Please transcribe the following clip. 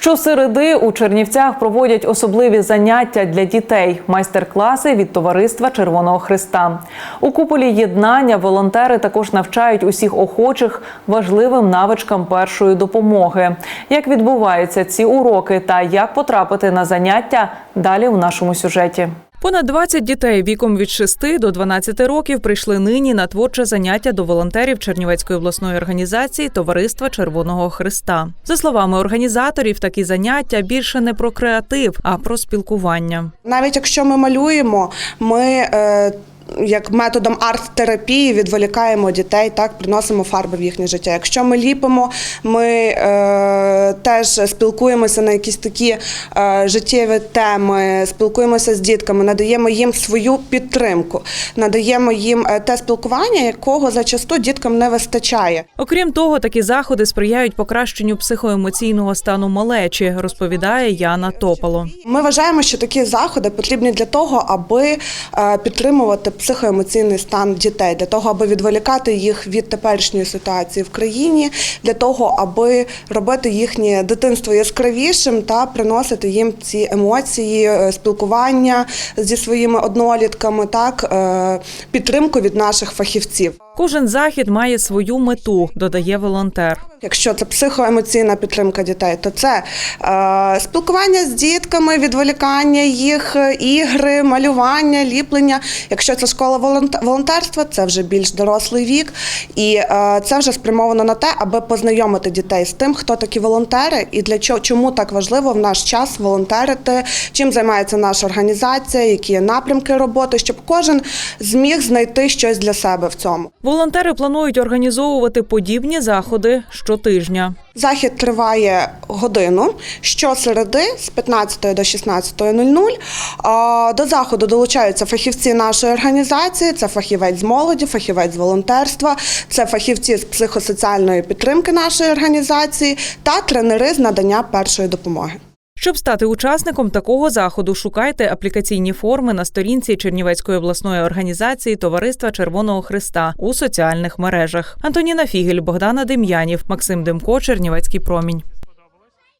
Щосереди у Чернівцях проводять особливі заняття для дітей, майстер-класи від товариства Червоного Христа. У куполі єднання волонтери також навчають усіх охочих важливим навичкам першої допомоги. Як відбуваються ці уроки та як потрапити на заняття далі у нашому сюжеті. Понад 20 дітей віком від 6 до 12 років прийшли нині на творче заняття до волонтерів Чернівецької обласної організації Товариства Червоного Христа. За словами організаторів, такі заняття більше не про креатив, а про спілкування. Навіть якщо ми малюємо, ми е, як методом арт-терапії відволікаємо дітей, так приносимо фарби в їхнє життя. Якщо ми ліпимо, ми е, теж спілкуємося на якісь такі е, життєві теми, спілкуємося з дітками, надаємо їм свою підтримку, надаємо їм е, те спілкування, якого зачасту діткам не вистачає. Окрім того, такі заходи сприяють покращенню психоемоційного стану малечі, розповідає Яна Топало. Ми вважаємо, що такі заходи потрібні для того, аби е, підтримувати психоемоційний стан дітей, для того, аби відволікати їх від теперішньої ситуації в країні, для того, аби робити їхнє дитинство яскравішим та приносити їм ці емоції, е, спілкування зі своїми однолітками, так е, підтримку від наших фахівців. Кожен захід має свою мету, додає волонтер. Якщо це психоемоційна підтримка дітей, то це е, спілкування з дітками, відволікання їх, ігри, малювання, ліплення. Якщо це школа волонт- волонтерства, це вже більш дорослий вік, і е, це вже спрямовано на те, аби познайомити дітей з тим, хто такі волонтери, і для чого чому так важливо в наш час волонтерити, чим займається наша організація, які напрямки роботи, щоб кожен зміг знайти щось для себе в цьому. Волонтери планують організовувати подібні заходи щотижня. Захід триває годину щосереди з 15 до 16.00. А, До заходу долучаються фахівці нашої організації. Це фахівець з молоді, фахівець з волонтерства, це фахівці з психосоціальної підтримки нашої організації та тренери з надання першої допомоги. Щоб стати учасником такого заходу, шукайте аплікаційні форми на сторінці Чернівецької обласної організації Товариства Червоного Христа у соціальних мережах. Антоніна Фігель, Богдана Дем'янів, Максим Демко, Чернівецький промінь.